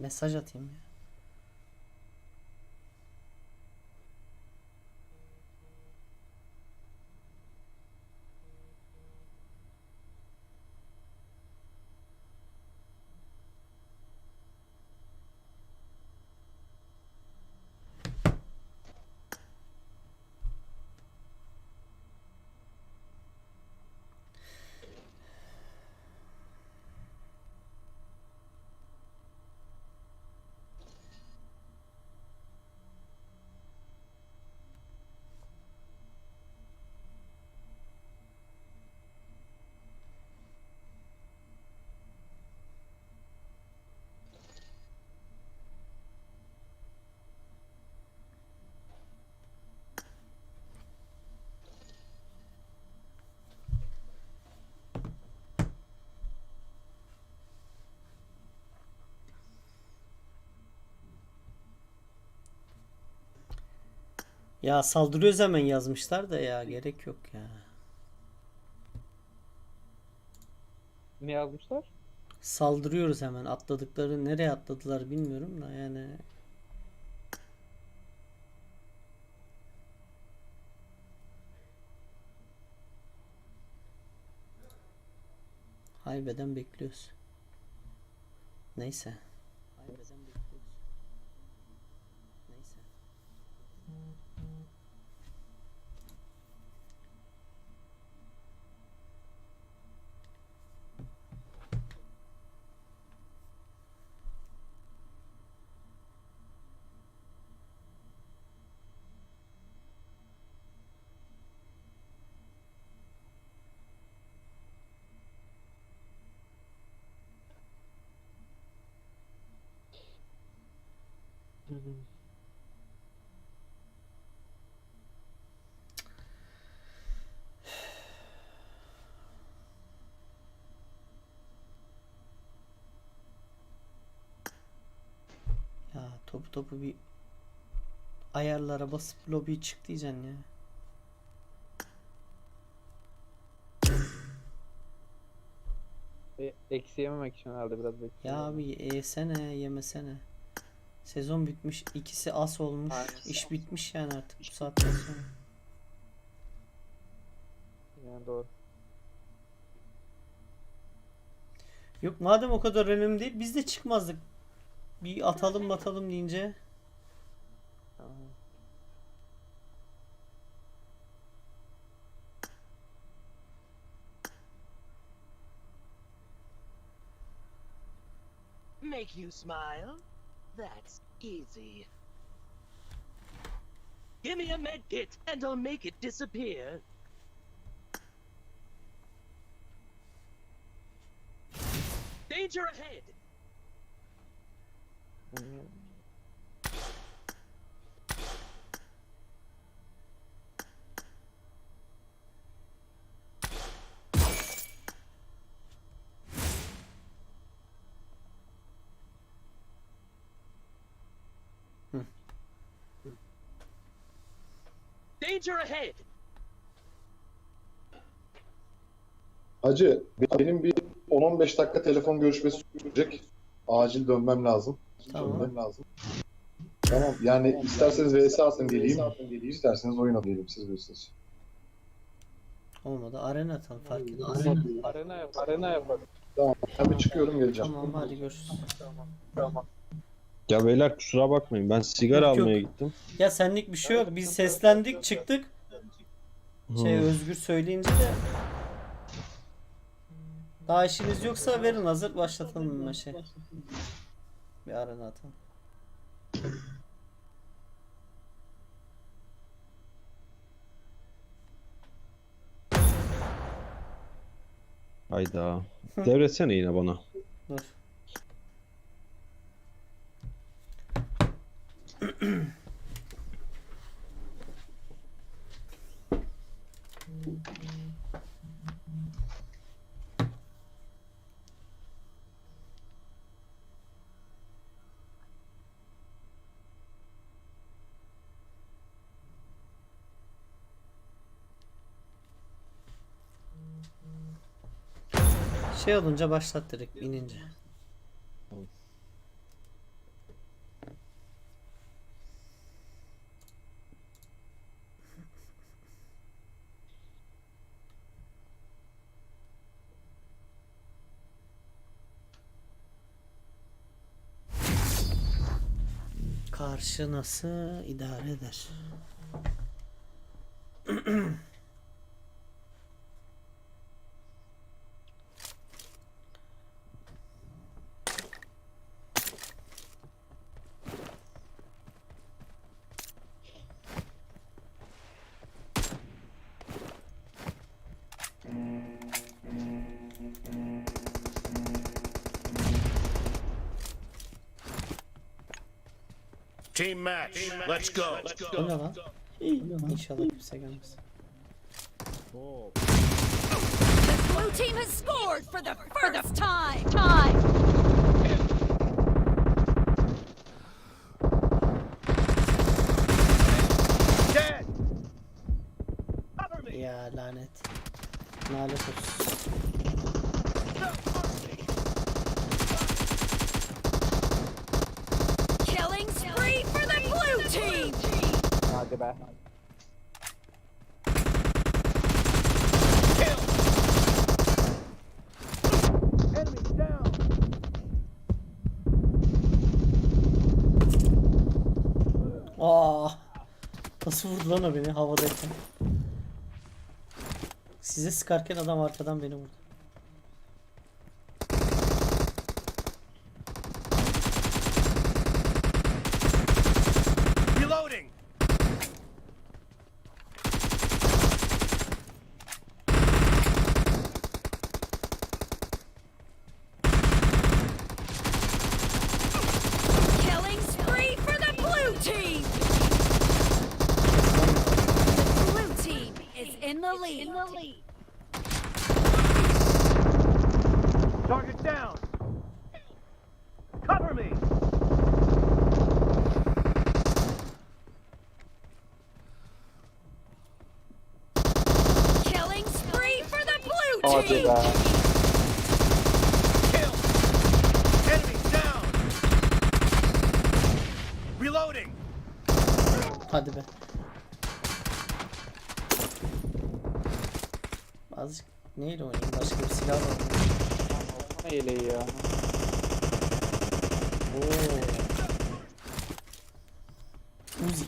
Mesaj atayım ya. Ya saldırıyoruz hemen yazmışlar da ya gerek yok ya. Ne yazmışlar? Saldırıyoruz hemen. Atladıkları nereye atladılar bilmiyorum da yani. Haybeden bekliyoruz. Neyse. Haybeden bekliyoruz. Topu bir ayarlara basıp lobiye çık diyeceksin ya. E, eksi yememek için herhalde biraz bekliyorum. Ya abi yesene yemesene. Sezon bitmiş. ikisi as olmuş. Aynen. iş bitmiş yani artık bu saatten sonra. Yani doğru. Yok madem o kadar önemli değil biz de çıkmazdık. Bir atalım batalım deyince. Make you smile? That's easy. Give me a med kit and I'll make it disappear. Danger ahead! Danger ahead! Hacı benim bir 10-15 dakika telefon görüşmesi sürecek. Acil dönmem lazım. Tamam. Lazım. Tamam yani isterseniz VS atın geleyim. İsterseniz oyun atayım siz bilirsiniz. Olmadı arena atalım fark etmez. Arena yap, arena yapalım. Tamam ben bir çıkıyorum geleceğim. Tamam hadi görüşürüz. Tamam. Ya beyler kusura bakmayın ben sigara Yok, yok. almaya gittim. Ya senlik bir şey yok. Biz seslendik çıktık. Şey Hı. Özgür söyleyince de daha işiniz yoksa verin hazır başlatalım şey. Bir arena atalım. Hayda. Devretsene yine bana. Dur. Şey olunca başlat direkt inince. Karşı nasıl idare eder? Team match. Let's go. O ne lan? İnşallah kimse gelmez. The blue team has scored for the first time. Time. Dead. Ya lanet. Lanet olsun. Killing spree for the blue team. Hadi be. Aa! Nasıl vurdu lan o beni havadayken? Size sıkarken adam arkadan beni vurdu. Reloading. Killing spree for the blue team. The blue team is in the lead. In the lead. Target down. Cover me. Killing spree for the blue Hadi be. Hadi be. Azıcık neyle oynayayım? Başka bir silah var. Ne iyiliği ya. Oo. Uzi.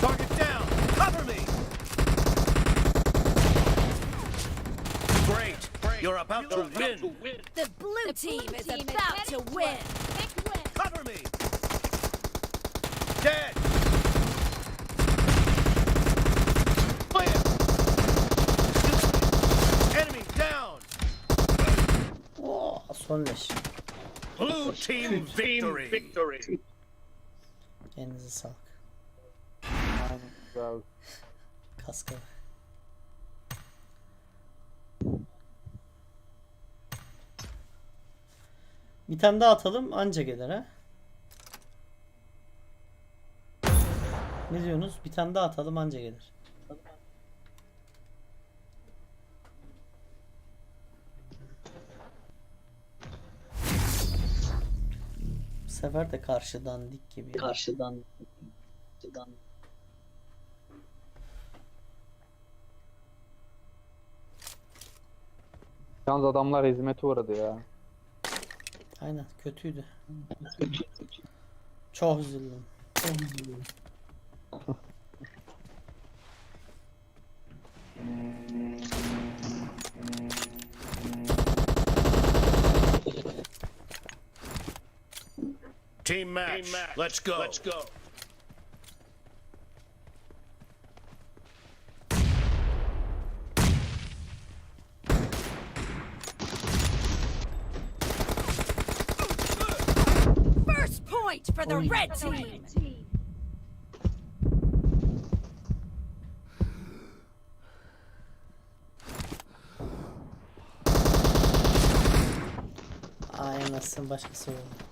Target down. Cover me. Great. You're about to win. The blue team is about to win. Cover me. Dead. Fire. Enemy down. Oo, son leş. Blue team victory. Elinize sağlık. Aynen. Güzel. Kaska. Bir tane daha atalım anca gelir ha. Ne diyorsunuz? Bir tane daha atalım anca gelir. Sefer de karşıdan dik gibi. Karşıdan. Karşıdan. Yalnız adamlar hizmete uğradı ya. Aynen kötüydü. Çok üzüldüm. Çok üzüldüm. Team match. Let's go. Let's go. First point for the red team. Ay anasını başkası oldu.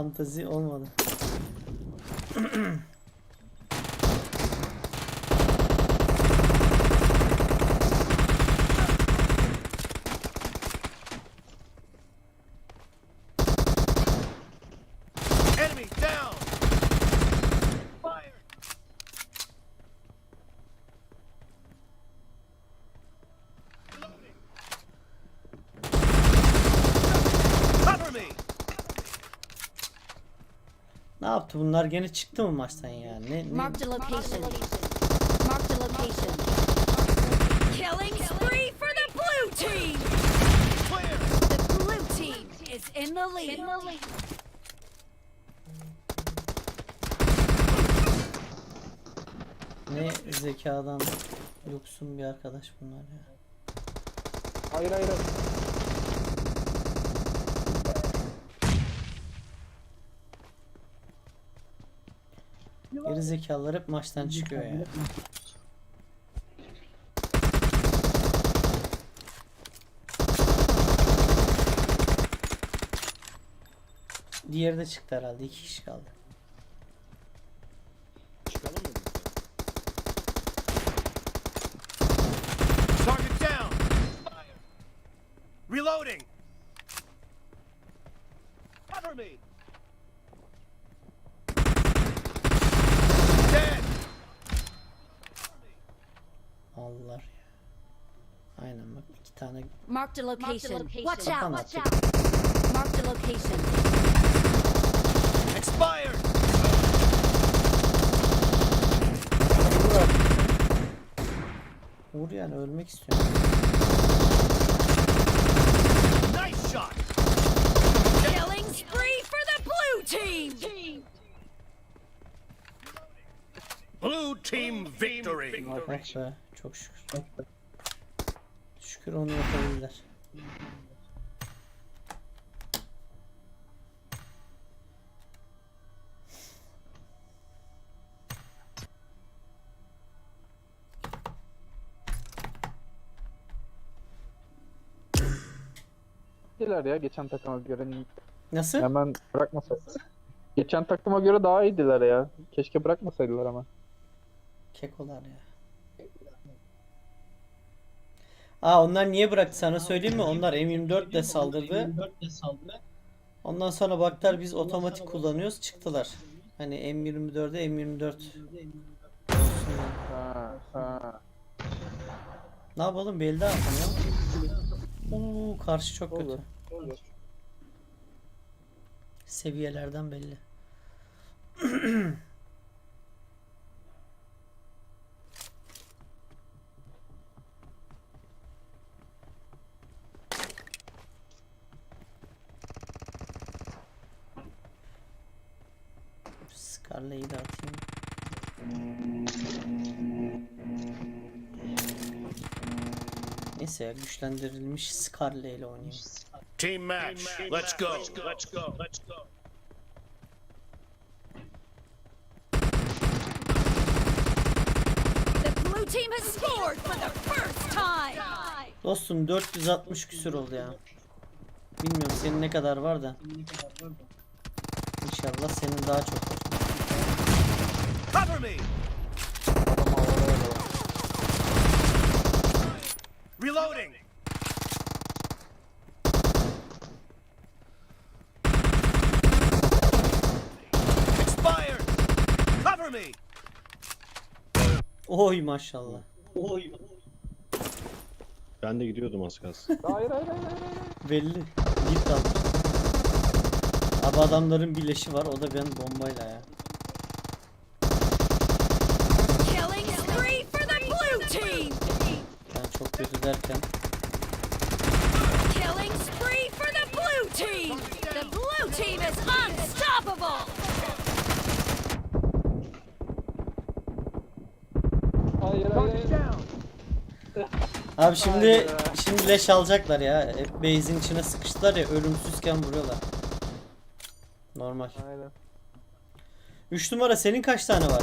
Fantazi olmadı. Enemy down. Fire. Cover me. Ne yaptı bunlar gene çıktı mı maçtan ya? Ne, ne? Marked a location. Marked a location. Killing spree for the blue team. The blue team is in the lead. Ne zekadan yoksun bir arkadaş bunlar ya. Hayır hayır. hayır. Geri zekalılar hep maçtan çıkıyor ya. Diğeri de çıktı herhalde. iki kişi kaldı. Çıkalım mı biz? Target down. Fire. Reloading. Cover me. Dead. Allah ya. Aynen bak iki tane Marked a location. Watch out. atacak. Marked a location. Expired. Vur yani ölmek istiyorum. Nice shot. Killing spree for the blue team. Blue team victory. Be çok şükür. Şükür onu yapabildiler. İyiler ya geçen takıma göre. Nasıl? Hemen bırakmasaydı. Geçen takıma göre daha iyiydiler ya. Keşke bırakmasaydılar ama. Kekolar ya. Aa onlar niye bıraktı sana söyleyeyim mi? Onlar M24 ile saldırdı. Ondan sonra baktılar biz otomatik kullanıyoruz çıktılar. Hani M24'e M24 Ha, ha. Ne yapalım belli artık ya. Oo karşı çok kötü. Seviyelerden belli. Scarlet'i de atayım. Neyse ya, güçlendirilmiş Scarlet ile oynayayım. Team match. Let's go. Let's go. Let's go. The blue team has scored for the first time. Dostum 460 küsür oldu ya. Bilmiyorum senin ne kadar var da. İnşallah senin daha çok olur. Cover me. Adam havada öyle. Reloading. Expired. Cover me. Oy maşallah. Ben de gidiyordum az kalsın. Hayır hayır hayır hayır. Belli. Bir kaldı. Abi adamların birleşi var. O da ben bombayla ya. Killing spree for the blue team. Ben çok kötü derken. Killing spree for the blue team. The blue team is unstoppable. Hayır hayır. Abi şimdi şimdi leş alacaklar ya. Hep base'in içine sıkıştılar ya ölümsüzken vuruyorlar. Normal. Aynen. 3 numara senin kaç tane var?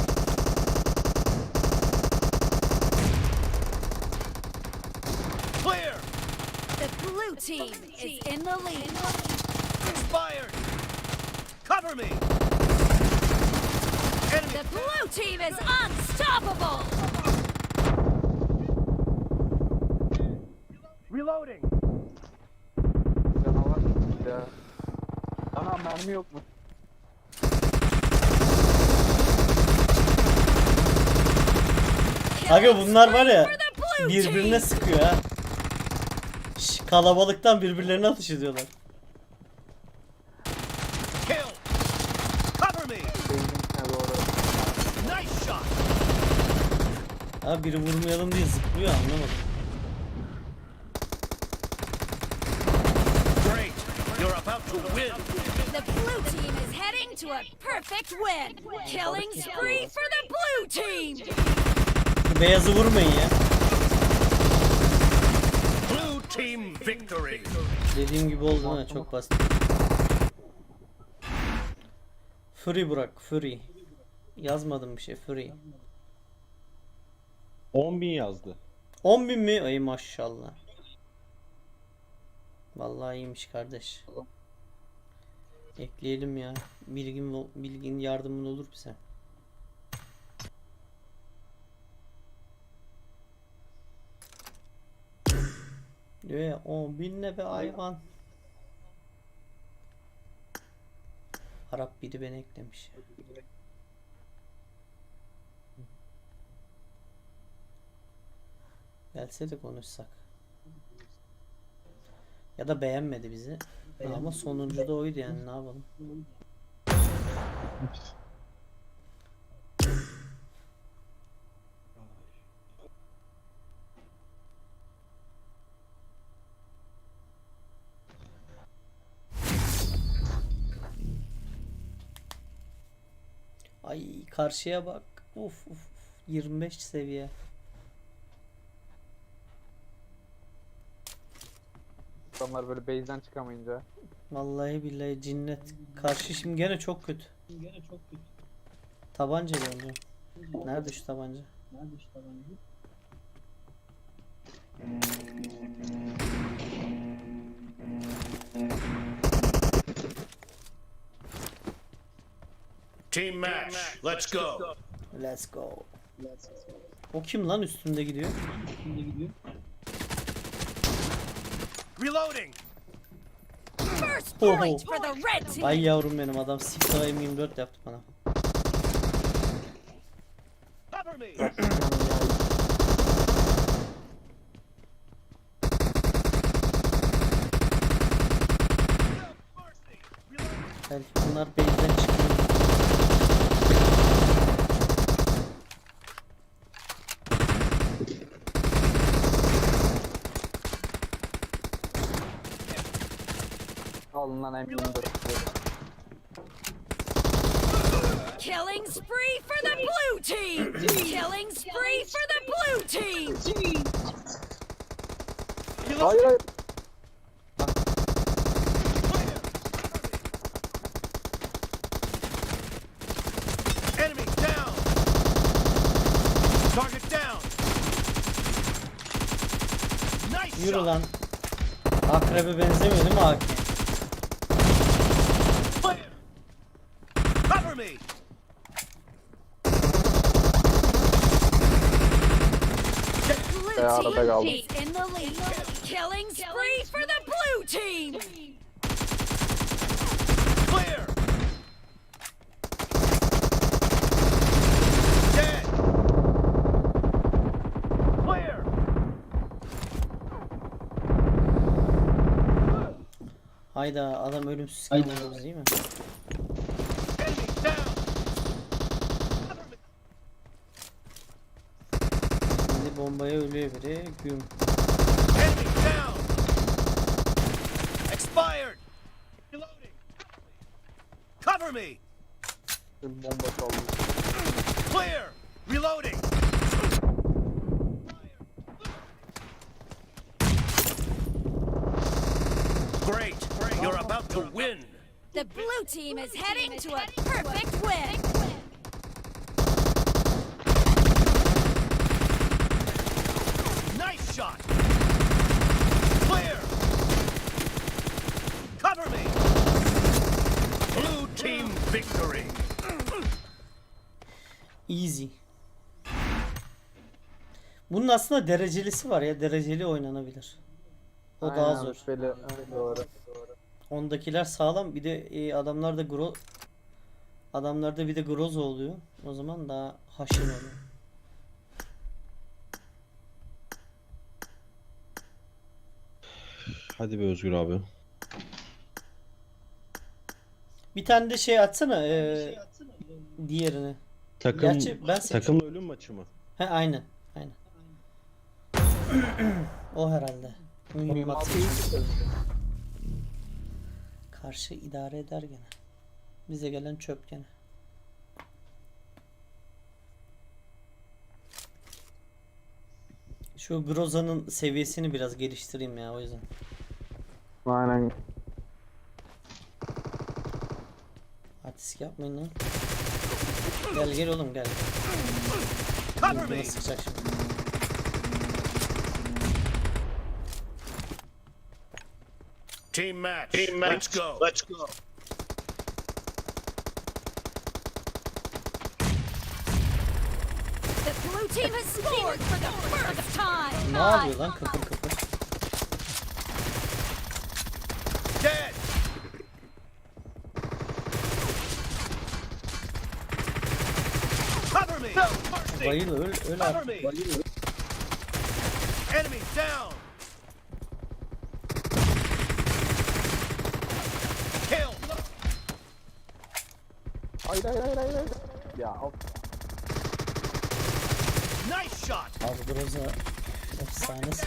Clear! The blue team is in the lead. Expired! Cover me! Enemy The blue team is unstoppable. reloading! Canavar ya. Ana mermi yok mu? Aga bunlar var ya birbirine sıkıyor ha. Şş, kalabalıktan birbirlerine atış ediyorlar. Kill! Cover me! Beynin ha doğru. Nice shot! Ha biri vurmayalım diye zıplıyor anlamadım. Great! You're about to win! The blue team is heading to a perfect win. Killing spree for the blue team. Beyazı vurmayın ya. Blue team victory! Dediğim gibi oldu ha çok basit. Free Burak, free. Yazmadım bir şey, free. 10.000 yazdı. 10 bin mi? Ay maşallah. Vallahi iyiymiş kardeş. Ekleyelim ya. Bilgin bilgin yardımın olur bize. Diyor ya 10 bin ne be hayvan. Arap biri beni eklemiş. Gelse de konuşsak. Ya da beğenmedi bizi. Ama sonuncu da oydu yani ne yapalım. Ay karşıya bak. Uf. uf. 25 seviye. Adamlar böyle base'den çıkamayınca. Vallahi billahi cinnet. Karşı şimdi gene çok kötü. Gene çok kötü. Tabanca gördüm. Nerede şu tabanca? Nerede şu tabanca? Team match! Let's go! Let's go. O kim lan üstünde gidiyor? Reloading! First point for the red team. Ay yavrum benim adam Sikta M24 yaptı bana. Cover me! Belki bunlar base'den çıkıyor. Alın lan M24. Killing spree for the blue team. Killing spree for the blue team. Hayır hayır. Enemy down! Target down! Nice Yürü shot! lan. Akrebe benzemiyor değil mi AK? Clear! Cover me! Blue Be, team in the lead. Killing spree for the blue team. Clear! Dead! Clear! Hayda adam ölümsüz kaldı değil mi? Enemy down. Şimdi bombaya ölüyor biri. Güm. Enemy down. Expired. Reloading. Cover me. Bomba çaldı. Clear. Reloading. Great. You're about to win. The blue team is heading to a perfect win. Bunun aslında derecelisi var ya. Dereceli oynanabilir. O daha Aynen, zor. Böyle, evet, doğru. Ondakiler sağlam. Bir de e, adamlarda gro adamlarda bir de groza oluyor. O zaman daha haşin oluyor. Hadi be Özgür abi. Bir tane de şey atsana e, diğerini. Takım Gerçi ben takım ölüm maçı mı? He aynen. Aynen. O herhalde. Mühimmat Karşı idare eder gene. Bize gelen çöp gene. Şu Groza'nın seviyesini biraz geliştireyim ya o yüzden. Aynen. Artistik yapmayın lan. Gel gel oğlum gel. Me. sıkacak şimdi. Team match. Team match. Let's go. Let's go. The blue team has scored for the first time. Ne yapıyor lan kıpır kıpır? Dead. Cover me. No Mercy. Bayıl öl öl Cover artık. me. Enemy down. Hayır hayır hayır hayır. hayır. Ya al. Nice shot. Abi Groza efsanesi.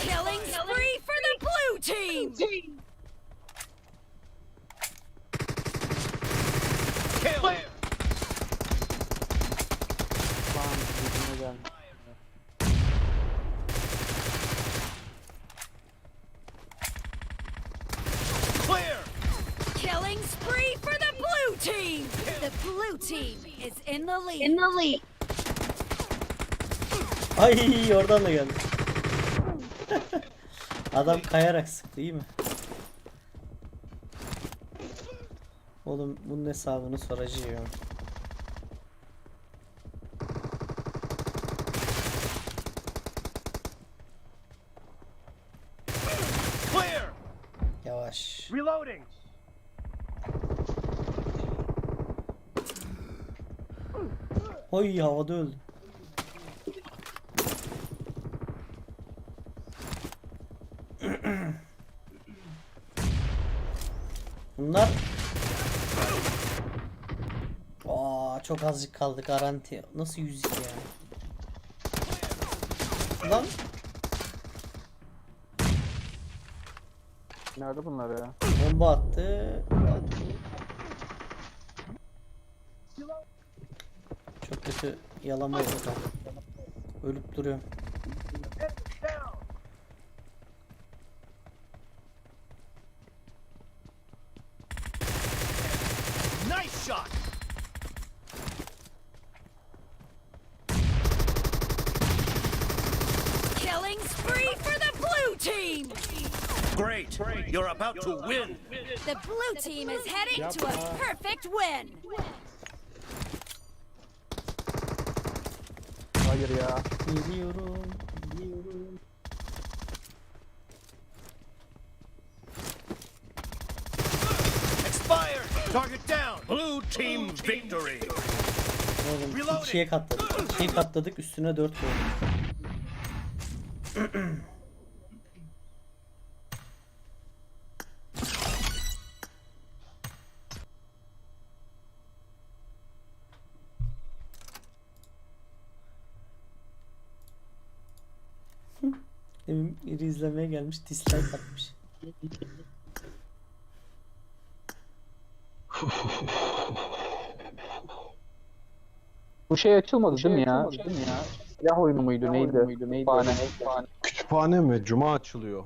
Killing spree for the blue team. Ay oradan da geldi. Adam kayarak sıktı iyi mi? Oğlum bunun hesabını soracağım. Clear. Yavaş. Reloading. Oy havada öldü. Çok azıcık kaldı garanti. Nasıl 102 ya? Lan Nerede bunlar ya? bomba attı. Çok kötü yalama oldu. Ölüp duruyorum. Down. Nice shot. Killing spree for the blue team. Great. You're about to win. The blue team is heading to a perfect win. Hayır ya. Geliyorum. Expired. Target down. Blue team victory. Oğlum ikiye katladık. İkiye katladık üstüne dört koyduk. Demin biri izlemeye gelmiş dislike atmış. Bu şey açılmadı değil mi ya? Silah oyunu muydu neydi? Kütüphane. Kütüphane mi? Cuma açılıyor.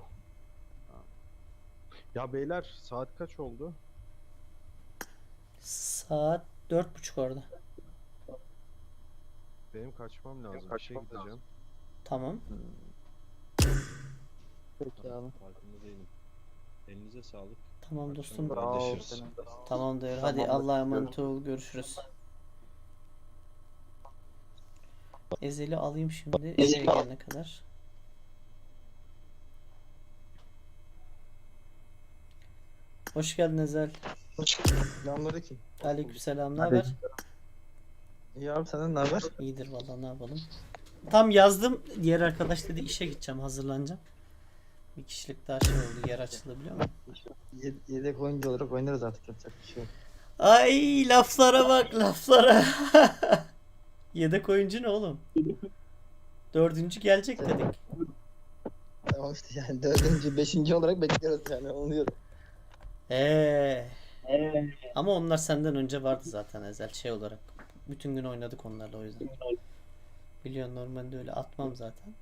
Ya beyler saat kaç oldu? Saat dört buçuk orada. Benim kaçmam lazım. Bir şey gideceğim. Tamam. Peki abi. Farkında değilim. Elinize sağlık. Tamam dostum. Akşam Sağ ol. Kardeşiz. Tamamdır. Hadi Tamamdır. Allah'a emanet ol. Görüşürüz. Ezeli alayım şimdi eve gelene kadar. Hoş geldin Ezel. Selamünaleyküm. Aleykümselam. Ne haber? İyi abi senden ne haber? İyidir vallahi ne yapalım. Tam yazdım. Diğer arkadaş dedi işe gideceğim, hazırlanacağım. Bir kişilik daha şey oldu. Yer açıldı biliyor musun? Ye- Yedek oyuncu olarak oynarız artık yapacak bir şey yok. Ay laflara bak laflara. Yedek oyuncu ne oğlum? Dördüncü gelecek dedik. Tamam işte yani dördüncü, beşinci olarak bekliyoruz yani onu diyorum. Eee. Ama onlar senden önce vardı zaten Ezel şey olarak. Bütün gün oynadık onlarla o yüzden. Biliyorsun normalde öyle atmam zaten.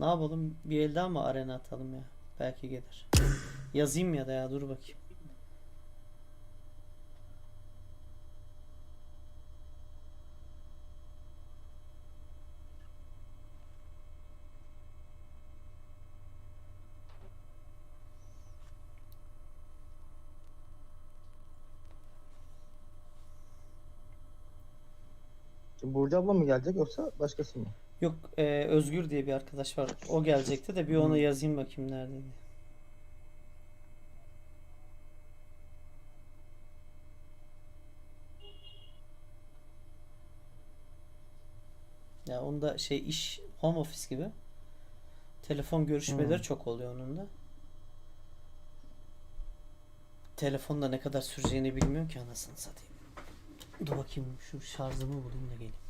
Ne yapalım? Bir el daha mı arena atalım ya? Belki gelir. Yazayım ya da ya dur bakayım. Şimdi Burcu abla mı gelecek yoksa başkası mı? Yok e, Özgür diye bir arkadaş var. O gelecekti de bir ona yazayım bakayım nerede diye. Ya onda şey iş home office gibi. Telefon görüşmeleri Hmm. çok oluyor onun da. Telefonda ne kadar süreceğini bilmiyorum ki anasını satayım. Dur bakayım şu şarjımı bulayım da geleyim.